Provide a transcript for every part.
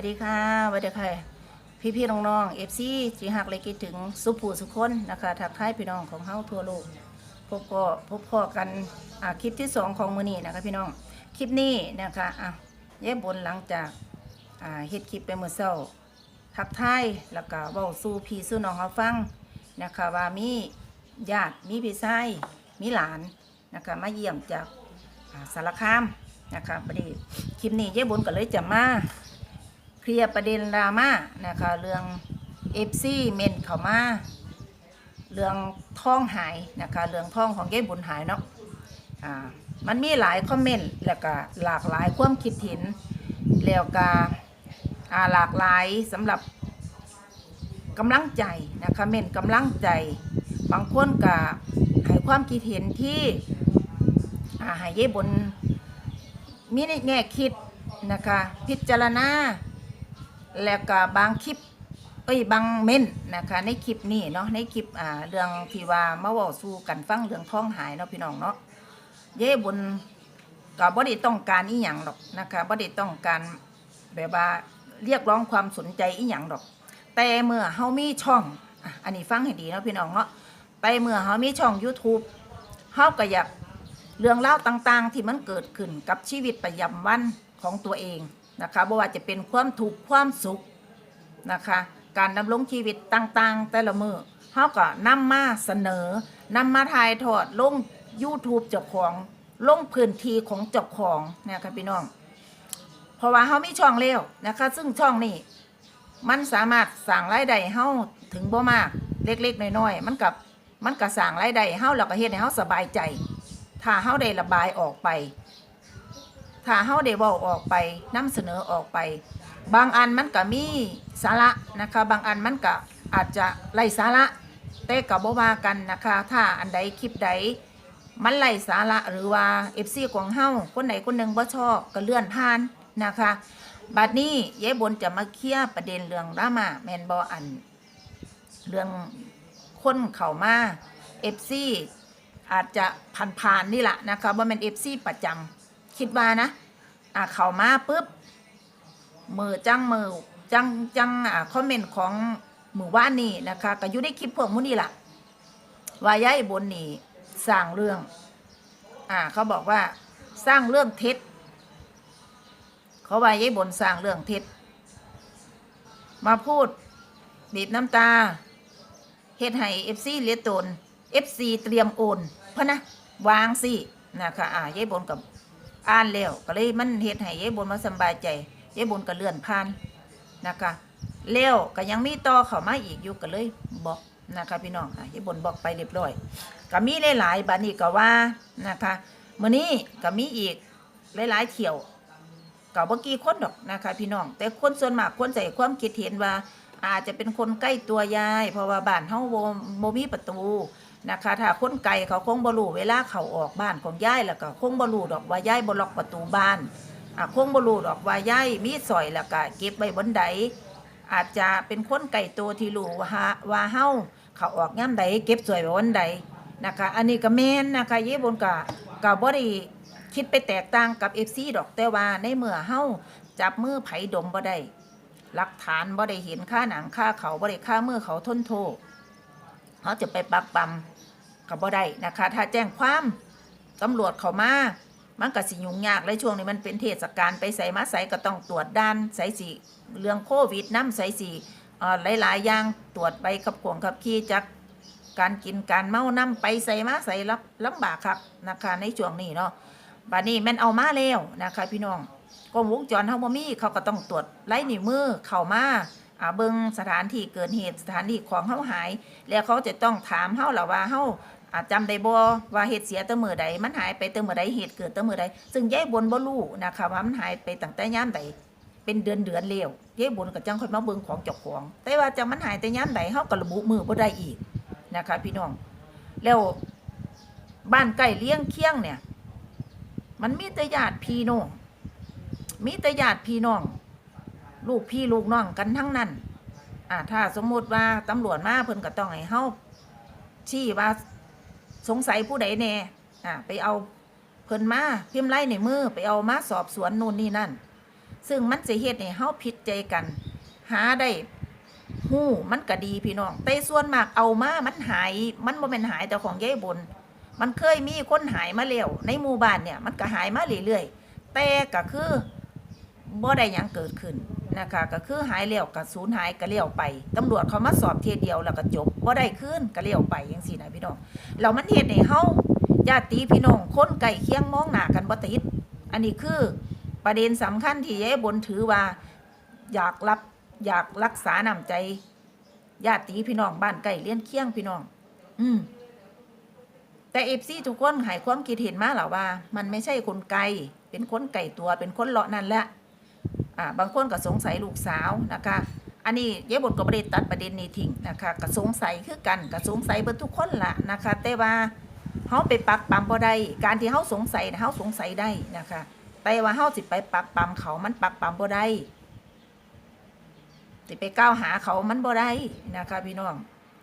วัสดีค่ะสวัสดีค่ะ พี่พี่ๆน้องๆเอฟซีจีหักเลยคิดถึงสุภูสุคนนะคะทักทายพี่น้องของเฮาทั่วโลกพบก็พบพอกันคลิปที่สองของมือนี้นะคะพี่น้องคลิปนี้นะคะอะเย้บนหลังจากอ่าเฮ็ดคลิปไปเมื่อเช้าทักทายแล้วก็เว้าสู่พี่สู่น้องเฮาฟังนะคะว่ามีญาติมีพี่ชายมีหลานนะคะมาเยี่ยมจากอ่าสารคามนะคะพอดีคลิปนี้เย้บนก็เลยจะมา ลียร์ประเด็นดราม่านะคะ เรื่องเอฟซีเมนเข้ามา เรื่องท่องหายนะคะ เรื่องท่องของเย้บุญหายเนาะอ่ามันมีหลายคอมเมนต์แล้วก็หลากหลายความคิดเห็นแล้วก็อ่าหลากหลายสำหรับกำลังใจนะคะเมนกำลังใจบางคนก็ให้ความคิดเห็นที่อ่าให้เย้บุญมีนแง่คิดนะคะ พิจารณา แล้วก็บางคลิป เอ้ยบางเม่นนะคะ ในคลิปนี้เนาะในคลิปอ่าเรื่องที่ว่ามาเว้าสู่กันฟังเรื่องท้องหายเนาะพี่น้องเนาะเย่บุญก็บ่ได้ต้องการอีหยังหรอกนะคะบ่ได้ต้องการแบบว่าเรียกร้องความสนใจอีหยังหรอก แต่เมื่อเฮามีช่องอะอันนี้ฟังให้ดีเนาะพี่น้องเนาะแต่เมื่อเฮามีช่อง YouTube เฮาก็อยากเรื่องเล่าวต่างๆ ที่มันเกิดขึ้นกับชีวิตประจำวันของตัวเอง นะคะบ่ว่าจะเป็นความทุกข์ความสุขนะคะ การดำรงชีวิตต่างๆ แต่ละมือเขาก็นำมาเสนอนำมาถ่ายทอดลง YouTube เจ้าของลงพื้นที่ของเจ้าของเนี่ยค่ะพี่น้อง เพราะว่าเขามีช่องเลี้ยวนะคะ ซึ่งช่องนี้มันสามารถสั่งรายได้ให้เฮาถึงบ่มากเล็กๆน้อยๆมันกับมันก็สั่งรายได้ให้เฮาแล้วก็เฮ็ดให้เฮาสบายใจ ถ้าเฮาได้ระบายออกไป ถ้าเฮาได้เว้าออกไปนำเสนอออกไป บางอันมันก็มีสาระนะคะ บางอันมันก็อาจจะไร้สาระแต่ก็บ่ว่ากันนะคะ ถ้าอันใดคลิปใดมันไร้สาระหรือว่า FC ของเฮาคนไหนคนหนึ่งบ่ชอบก็เลื่อนผ่านนะคะบัดนี้ยายบนจะมาเคลียร์ประเด็นเรื่องรามาแมนบ่อัน เรื่องคนเข้ามา FC อาจจะผ่านๆนี่แหละนะคะว่ามัน FC ประจำ คิดว่านะอ่าเขามาปุ๊บมือจังมือจังจังอ่าคอมเมนต์ของมือว่านนี่นะคะก็อยู่ในคลิปพวกมุนี่ล่ะว่ายายบนนี่สร้างเรื่อง อ่า เขาบอกว่าสร้างเรื่องเท็จ เขาว่ายายบนสร้างเรื่องเท็จ มาพูดบีบน้ำตาเฮ็ดให้เอฟซีเลียตนเอฟซีเตรียมโอน เพราะนะ วางสินะคะอ่ายายบนกับ อ่านแล้วก็เลยมันเฮ็ดให้ยายบนมาสบายใจยายบุญก็เลื่อนผ่านนะคะเลี้ยวก็ยังมีต่อเข้ามาอีกอยู่ก็เลยบอกนะคะพี่น้องยายบุญบอกไปเรียบร้อยก็มีหลายๆบัดนี้ก็ว่านะคะมื้อนี้ก็มีอีกหลายๆเที่ยวก็บ่กี่คนดอกนะคะพี่น้อง แต่คนส่วนมากคนใส่ความคิดเห็นว่าอาจจะเป็นคนใกล้ตัวยาย เพราะว่าบ้านเฮาบ่บ่มีประตู นะคะถ้าคนไกลเขาคงบรูเวลาเขาออกบ้านของย่ายแล้วก็คงบรูดอกว่าย่ายบล็อกประตูบ้านอะคงบรูดอกว่าย่ายมีสอยแล้วก็เก็บไว้บนใดอาจจะเป็นคนไก่ตัวที่รู้ว่าว่าเฮาเขาออกย่ำใดเก็บสวยไว้บนใดนะคะ อันนี้ก็แม่นนะคะเย่บนก็ก็บ่ได้คิดไปแตกต่างกับ FC ดอกแต่ว่าในเมื่อเฮาจับมือไผดมบ่ได้หลักฐานบ่ได้เห็นค่าหนังค่าเขาบ่ได้ค่ามือเขาทนโทษเขาจะไปปักปั๊ม ก็บ่ได้นะคะ ถ้าแจ้งความตำรวจเขามามันก็สิยุ่งยากเลยช่วงนี้มันเป็นเทศกาลไปใส่มาใส่ก็ต้องตรวจด้านใส่สีเรื่องโควิดน้ำใส่สีหลายๆอย่างตรวจไปขับขวงขับขี่จากการกินการเมาน้ำไปใส่มาใส่รับลำบากครับนะคะในช่วงนี้เนาะบัดนี้มันเอามาแล้วนะคะ พี่น้องกรมวงจรเฮาบ่มีเขาก็ต้องตรวจไล่นิ้วมือเข้ามาอ่าเบิ่งสถานที่เกิดเหตุสถานที่ของเฮาหาย แล้วเขาจะต้องถามเฮาล่ะว่าเฮา อาจจำได้บ่ว่าเหตุเสียแตั้งมือใดมันหายไปแตั้งมือใดเหตุเกิดแตั้งมือใดซึ่งยายบนบ่รู้นะคะว่ามันหายไปตั้งแต่ย่ามใดเป็นเดือนเดือนแล้วยายบนก็จังค่อยมาเบิ่งของเจ้าของ แต่ว่าจังมันหายแต่ย่ามใดเฮาก็ระบุมือบ่ได้อีกนะคะ พี่น้องแล้วบ้านใกล้เลี้ยงเคียงเนี่ย มันมีแต่ญาติพี่น้องมีแต่ญาติพี่น้องลูกพี่ลูกน้องกันทั้งนั้นอ่าถ้าสมมุติว่าตำรวจมาเพิ่นก็ต้องให้เฮาชี้ว่า สงสัยผู้ใดแน่อ่าไปเอาเพิ่นมาพิมพ์ไล่ในมือไปเอามาสอบสวนนู่นนี่นั่น ซึ่งมันจะเฮ็ดให้เฮาผิดใจกัน หาได้ฮู้มันก็ดีพี่น้อง แต่ส่วนมากเอามามันหาย มันบ่แม่นหายแต่ของยายบน มันเคยมีคนหายมาแล้วในหมู่บ้านเนี่ยมันก็หายมาเรื่อยๆแต่ก็คือบ่ได้หยังเกิดขึ้น นะคะก็คือหายแล้วก็สูญหายก็เลี้ยวไปตำรวจเขามาสอบเทียเดียวแล้วก็จบบ่าได้ขึ้นก็เลี้ยวไปจังซี่นะพี่น้องแล้วมันเฮ็ดให้เฮาญาติพี่น้องคนใกล้เคียงมองหน้ากันบ่ติดอันนี้คือประเด็นสำคัญที่ยายบนถือว่าอยากรับอยากรักษาน้ำใจญาติพี่น้องบ้านใกล้เลี้ยนเคียงพี่น้อง อืมแต่เอฟซีทุกคนหายความคิดเห็นมาแล้วว่า มันไม่ใช่คนไกลเป็นคนไก่ตัวเป็นคนเลาะนั่นแหละ อ่าบางคนก็สงสัยลูกสาวนะคะ อันนี้เยบทก็บริตัดประเด็นนี้ทิ้งนะคะก็สงสัยคือกันก็สงสัยเบิดทุกคนละนะคะแต่ว่าเฮาไปปักปั๊มบ่ได้การที่เฮาสงสัยเฮาสงสัยได้นะคะ แต่ว่าเฮาสิไปปักปั๊มเขามันปักปั๊มบ่ได้สิไปก้าวหาเขามันบ่ได้นะคะพี่น้อง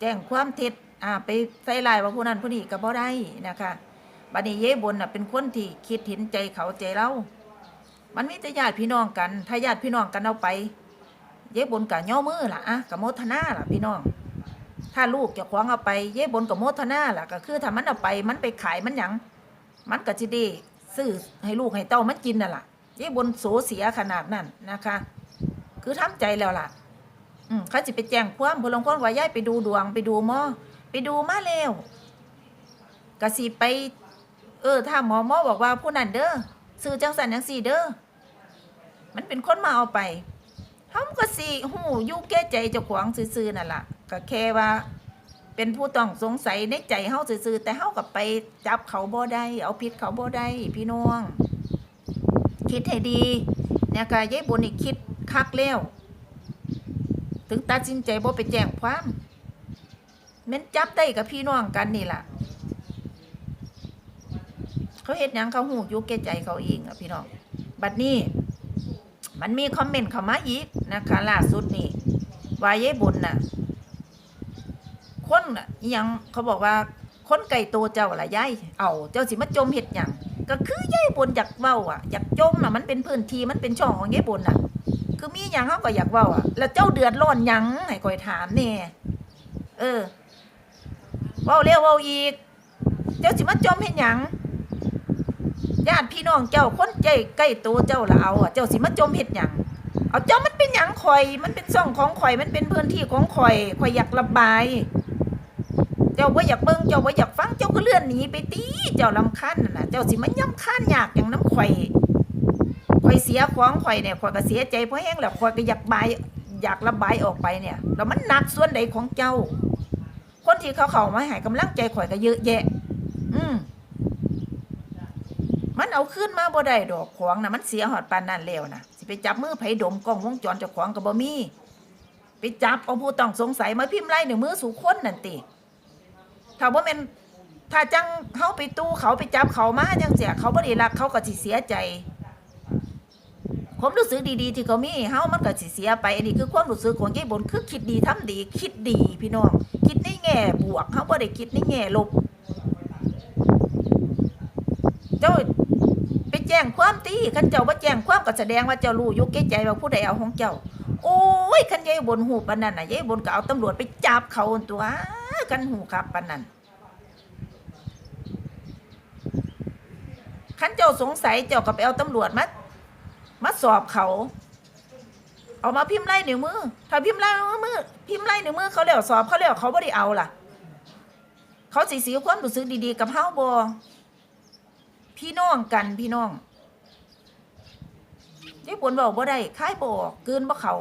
แจ้งความเท็จอ่าไปใส่ลายว่าผู้นั้นผู้นี้ก็บ่ได้นะคะบัดนี้เย่บนน่ะเป็นคนที่คิดเห็นใจเขาใจเรา มันมีแต่ญาติพี่น้องกัน ถ้าญาติพี่น้องกันเอาไป เย่บนกับย่อมือล่ะอะกับโมทนาล่ะพี่น้อง ถ้าลูกจะคว้างเอาไป เย่บนกับโมทนาล่ะ ก็คือถ้ามันเอาไป มันไปขายมันหยัง มันก็จะด้ซื้อให้ลูกให้เต้ามันกินน่ะล่ะ เย่บนโสเสียขนาดนั้นนะคะ คือทำใจแล้วล่ะ อืมเขาจะไปแจ้งความพลงคนว่าย้ายไปดูดวงไปดูหมอไปดูมาแล้วก็สิไป เออ ถ้าหมอหมอบอกว่าผู้นั้นเด้อ ซื้อจังสันจังสี่เด้อมันเป็นคนมาเอาไปเฮาก็สิหูอยู่แก้ใจเจ้าของซื่อๆนั่นล่ะก็แค่ว่า เป็นผู้ต้องสงสัยในใจเฮาซื่อๆแต่เฮาก็ไปจับเขาบ่ได้เอาผิดเขาบ่ได้พี่น้อง คิดให้ดีเนี่ยก็ยายบุญนี่คิดคักแล้วถึงตัดสินใจบ่ไปแจ้งความแม่นจับได้กับพี่น้องกันนี่ล่ะ เขาเฮ็ดหยังเขาหูยู่แก่ใจเขาเองอะพี่น้องบัดนี้ มันมีคอมเมนต์เข้ามาอีกนะคะล่าสุดนี่วายายบุญน่ะ คนน่ะอิหยังเขาบอกว่าคนไก่โตวเจ้าล่ะยายเอาเจ้าสิมาจมเฮ็ดหยังก็คือยายบุญอยากเว้าอะอยากจมน่ะมันเป็นพื้นที่มันเป็นช่องของยายบุญน่ะ คือมีหยังเขาก็อยากเว้าอะแล้วเจ้าเดือดร้อนหยังให้คอยถามแน่เออเว้าเร็วเว้าอีก เจ้าสิมาจมเฮ็ดหยัง ญาติพี่น้องเจ้าคนใจใกล้ตัวเจ้าละเอาอะเจ้าสิมาจมเฮ็ดหยังเอาเจ้ามันเป็นหยังข่อย มันเป็นช่องของข่อย มันเป็นพื้นที่ของข่อยข่อยอยากระบาย เจ้าว่าอยากเบิ่งเจ้าว่าอยากฟังเจ้าก็เลื่อนหนีไปตีเจ้าลำคันน่ะนะเจ้าสิมาย่ำคันอยากอย่างน้ำข่อยข่อยเสียของข่อยเนี่ยข่อยก็เสียใจเพราะแห้งแล้วข่อยก็อยากบายอยากระบายออกไปเนี่ยแล้วมันหนักส่วนใดของเจ้า คนที่เขาเข้ามาให้กำลังใจข่อยก็เยอะแยะ อืมมัน เอาขึ้นมาบ่ได้ดอกของนะมันเสียหอดปานนั้นแล้วนะสิไปจับมือไผดมกล้องวงจรเจ้าของก็บ่มีไปจับเอาผู้ต้องสงสัยมาพิมพ์ไล่ในวมือสู่คนนั่นติถ้าว่าเป็นถ้าจังเขาไปตู้เขาไปจับเขามาจังเสียเขาบ่ได้รักเขาก็สิเสียใจผมรู้สึกดีๆที่เขามีเฮามันก็สิเสียไปอันนี้คือความรู้สึกของยายบนคือคิดดีทำดี คิดดีพี่น้องคิดในแง่บวกเขาบ่ได้คิดในแง่ลบเจ้า จ้งความตีคันเจ้าว่าแจ้งความก็แสดงว่าเจ้ารู้ยุกแก่ใจว่าผู้ใดเอาของเจ้า โอ้ยคันยายบนหูปานนั้นน่ะยายบนก็เอาตำรวจไปจับเขาตัวคันหูครับปานนั้นคันเจ้าสงสัยเจ้าก็ไปเอาตำรวจมามาสอบเขา เอามาพิมพ์ไล่นิ้วมือถ้าพิมพ์ไล่นิ้วมือพิมพ์ไล่นิ้วมือเขาแล้วสอบเขาแล้วเขาไม่ได้เอาล่ะ เขาสิเสีความรู้สึกดีๆกับเฮาบ่ พี่น้องกันพี่น้องยายบนบอกบ่ได้ค่ายบ่ออกเกินบ่เขา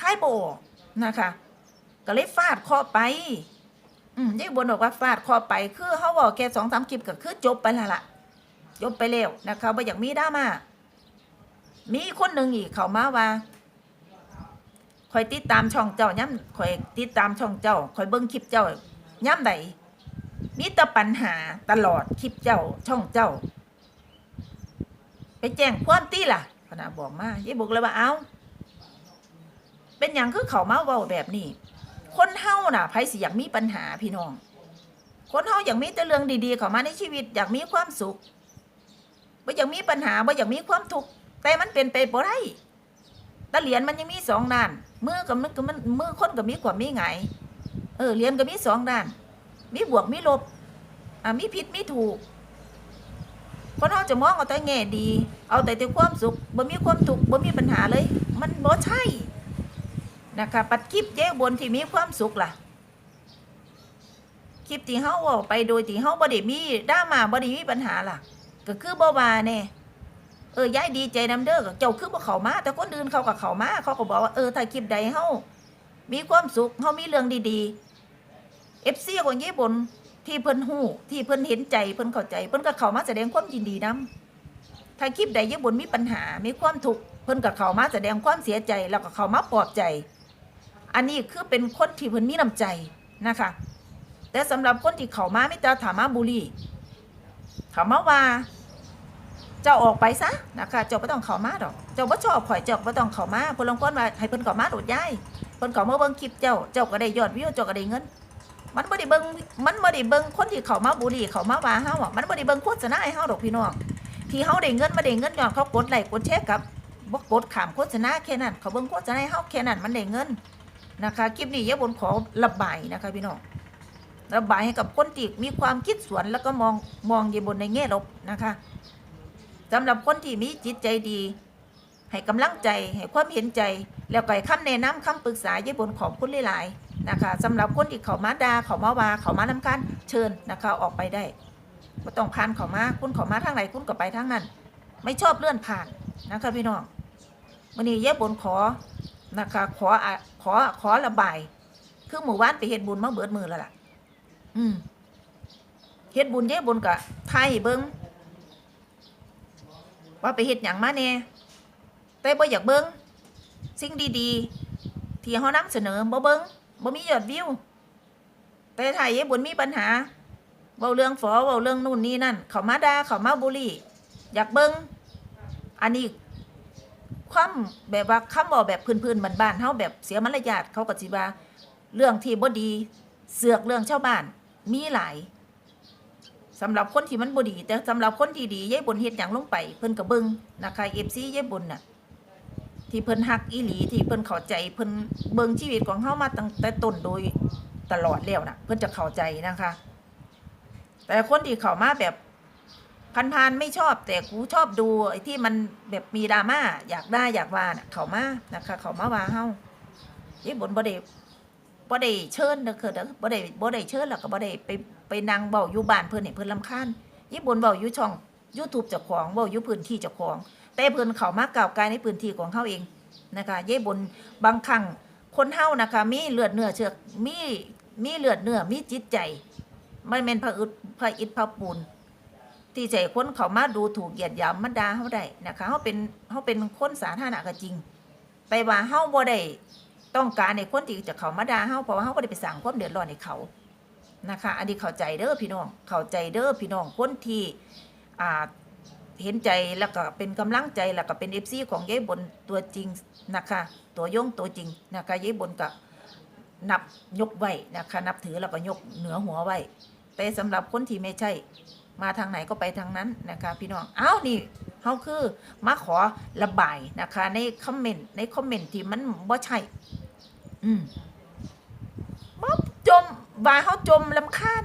ค่ายบ่ออกนะคะก็เลยฟาดคอไป อืมยายบนบอกว่าฟาดคอไป คือเขาบอกแค่สองสามคลิปก็คือจบไปแล้วล่ะจบไปแล้วนะคะบ่อยากมีดราม่ามีคนหนึ่งอีกเขามาว่าคอยติดตามช่องเจ้าย่ำคอยติดตามช่องเจ้าคอยเบิ้งคลิปเจ้าย่ำใดมีแต่ปัญหาตลอดคลิปเจ้าช่องเจ้า ไปแจ้งความตีล่ะขณะบอกมายายบอกเลยว่าเอาเป็นอย่างคือเขามาเว้าแบบนี้ คนเฮาน่ะไผสิอยากมีปัญหาพี่น้อง คนเฮาอยากมีแต่เรื่องดีๆเข้ามาในชีวิต อยากมีความสุขบ่อยากมีปัญหาบ่อยากมีความทุกข์แต่มันเป็นไปบ่ได้แต่เหรียญมันยังมีสองด้านมือกับมันกับมันมือคนกับมีกว่ามีไงเออเหรียญก็มีสองด้าน มีบวกมีลบอ่ามีผิดมีถูก คนเราจะมองเอาแต่แง่ดี เอาแต่แต่ความสุขบ่มีความทุกข์บ่มีปัญหาเลย มันบ่ใช่นะคะปัดคลิปเย้บนที่มีความสุขล่ะคลิปที่เฮาเว้าไปโดยที่เฮาบ่ได้มีดราม่าบ่ได้มีปัญหาล่ะ ก็คือบ่ว่าแน่เออยายดีใจนำเด้อก็เจ้าคือบ่เข้ามาแต่คนอื่นเขาก็เข้ามาเขาก็บอกว่าเออถ้าคลิปใดเฮามีความสุขเฮามีเรื่องดีๆ FC ของญี่ปุ่น ที่เพิ่นฮู้ที่เพิ่นเห็นใจเพิ่นเข้าใจ เพิ่นก็เข้ามาแสดงความยินดีนํถ้าคลิปใดญี่ปุ่นมีปัญหา มีความทุกข์เพิ่นก็เข้ามาแสดงความเสียใจแล้วก็เข้ามาปลอบใจ อันนี้คือเป็นคนที่เพิ่นมีน้ำใจนะคะ แต่สำหรับคนที่เข้ามาไม่แต่ถามมาบุรีถามมาว่าเจ้าออกไปซะนะคะเจ้าไม่ต้องเข้ามาดอก เจ้าบ่ชอบข่อยเจ้าไม่ต้องเข้ามาเพิ่นลงคนว่าให้เพิ่นเข้ามาโดดย้ายเพิ่นเข้ามาเบิ่งคลิปเจ้า เจ้าก็ได้ยอดวิวเจ้าก็ได้เงิน มันบ่ได้เบิ่งมันบ่ได้เบิ่งคนที่เขามาบุรีเขามาว่าเฮาอะมันบ่ได้เบิ่งโฆษณาให้เฮาดอกพี่น้องที่เฮาได้เงินมาได้เงินย้อนเขากดไลค์กดแชร์กับบ่กดขามโฆษณาแค่นั้นเขาเบิ่งโฆษณาให้เฮาแค่นั้นมันได้เงินนะคะคลิปนี้ยายบนขอระบายนะคะพี่น้องระบายให้กับคนที่มีความคิดสวนแล้วก็มองมองยายบนในแง่ลบนะคะสำหรับคนที่มีจิตใจดี ให้กำลังใจให้ความเห็นใจ แล้วก็ให้คำแนะนำคำปรึกษายายบนขอบคุณหลายๆ นะคะสำหรับคนที่เขามาดาเขามาว่าเขามานํการเชิญนะคะออกไปได้ก็ต้องผ่านเขามาคุณเขามาทางไหนคุณก็ไปทางนั้น ไม่ชอบเลื่อนผ่านนะคะพี่น้องวันนี้เยายบนขอนะคะขอขอขอระบาย คือหมู่บ้านไปเฮ็ดบุญมาเบิดมือแล้วล่ะ อืมเฮ็ดบุญเด้บุญกะไทยเบิงว่าไปเฮ็ดหยังมาแน่แต่บ่อยากเบิงสิ่งดีๆ ที่เฮานำเสนอบ่เบิ้ง บ่มียอดวิว แต่ไทยเฮ็ดบุญมีปัญหาเว้าเรื่องฝอเว้าเรื่องนู่นนี่นั่น เขามาด่าเขามาบุรีอยากเบิงอันนี้ความแบบว่าคำเว้าแบบพื้นๆบ้านๆเฮาแบบเสียมารยาทเขาก็สิว่า เรื่องที่บ่ดี เสือกเรื่องชาวบ้านมีหลายสำหรับคนที่มันบ่ดี แต่สำหรับคนที่ดียายบนเฮ็ดหยังลงไป เพิ่นก็เบิ่งนะคะ FC ยายบนน่ะ ที่เพิ่นฮักอีหลีที่เพิ่นเข้าใจเพิ่นเบิ่งชีวิตของเฮามาตั้งแต่ต้นโดยตลอดแล้วน่ะเพิ่นจะเข้าใจนะคะ แต่คนที่เข้ามาแบบพันๆไม่ชอบ แต่กูชอบดูไอ้ที่มันแบบมีดราม่าอยากได้อยากว่าน่ะเข้ามานะคะ เข้ามาว่าเฮายายบนบ่ได้บ่ได้เชิญเด้อคือเด้อบ่ได้บ่ได้เชิญแล้วก็บ่ได้ไปไปนั่งเว้าอยู่บ้านเพิ่นให้เพิ่นรำคาญญี่ปุ่นเว้าอยู่ช่อง YouTube เจ้าของเว้าอยู่พื้นที่เจ้าของ แต่เพิ่นเขามาก้าวไกลในพื้นที่ของเฮาเองนะคะเย่บนบางครั้งคนเฮานะคะ มีเลือดเนื้อเชือกมีมีเลือดเนื้อมีจิตใจไม่แม่นพระอึดพระอิฐพระปูนที่ใจคนเขามาดูถูกเหยียดหยามมาด่าเฮาได้นะคะเฮาเป็นเฮาเป็นคนสาธารณะก็จริงแต่ว่าเฮาบ่ได้ต้องการในคนที่จะเขามาด่าเฮาเพราะว่าเฮาบ่ได้ไปสั่งความเดือดร้อนให้เขานะคะ อันนี้เข้าใจเด้อพี่น้องเข้าใจเด้อพี่น้องคนที่อ่า เห็นใจแล้วก็เป็นกำลังใจแล้วก็เป็น FC ของยายบนตัวจริงนะคะ ตัวยงตัวจริงนะคะยายบนก็นับยกไว้นะคะ นับถือแล้วก็ยกเหนือหัวไว้ แต่สำหรับคนที่ไม่ใช่ มาทางไหนก็ไปทางนั้นนะคะ พี่น้องอ้าวนี่เฮาคือมาขอระบายนะคะ ในคอมเมนต์ในคอมเมนต์ที่มันบ่ใช่ อืมบ๊อบจมว่าเขาจมลำคาญ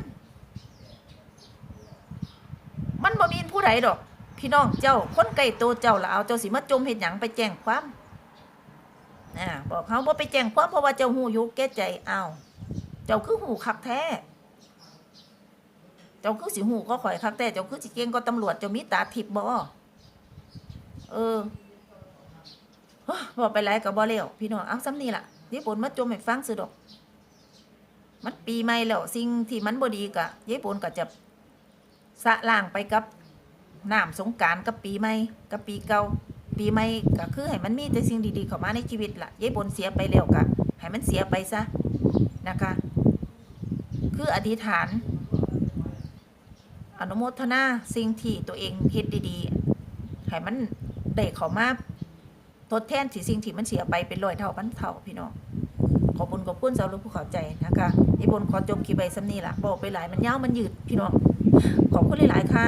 มันบ่มีผู้ใดดอก พี่น้องเจ้าคนใกล้ตัวเจ้าละเอาเจ้าสิมาจมเห็นหยังไปแจ้งความอ่าบอกเขาบ่ไปแจ้งความเพราะว่าเจ้าหูยู่แก่ใจเอาเจ้าคือหูคักแท้ เจ้าคือสิหูก็ข่อยคักแท้เจ้าคือสิเก่งก็ตำรวจเจ้ามีตาทิพย์บ่เออบอกไปหลายก็บบ่เร็วพี่น้องเอาซ้ำนี่ล่ะญี่ปุ่นมาจมให้ฟังซื่อดอก มันปีใหม่แล้วสิ่งที่มันบ่ดีกะญี่ปุ่นก็จะสะล้างไปกับ น้ำสงการกับปีใหม่กับปีเก่าปีใหม่ก็คือให้มันมีแต่สิ่งดีๆเข้ามาในชีวิตล่ะญี่ปุ่นเสียไปแล้วก็ให้มันเสียไปซะนะคะ คืออธิษฐาน อนุโมทนาสิ่งที่ตัวเองเฮ็ดดีๆให้มันได้เข้ามาทดแทนสิ่งที่มันเสียไปเป็นร้อยเท่าพันเท่าพี่น้องขอบคุณขอบคุณสำหรับผู้เข้าใจนะคะอีบนขอจบคลิปไปซ้ำนี่ล่ะบอกไปหลายมันยาวมันยืดพี่น้องขอบคุณหลายๆค่ะ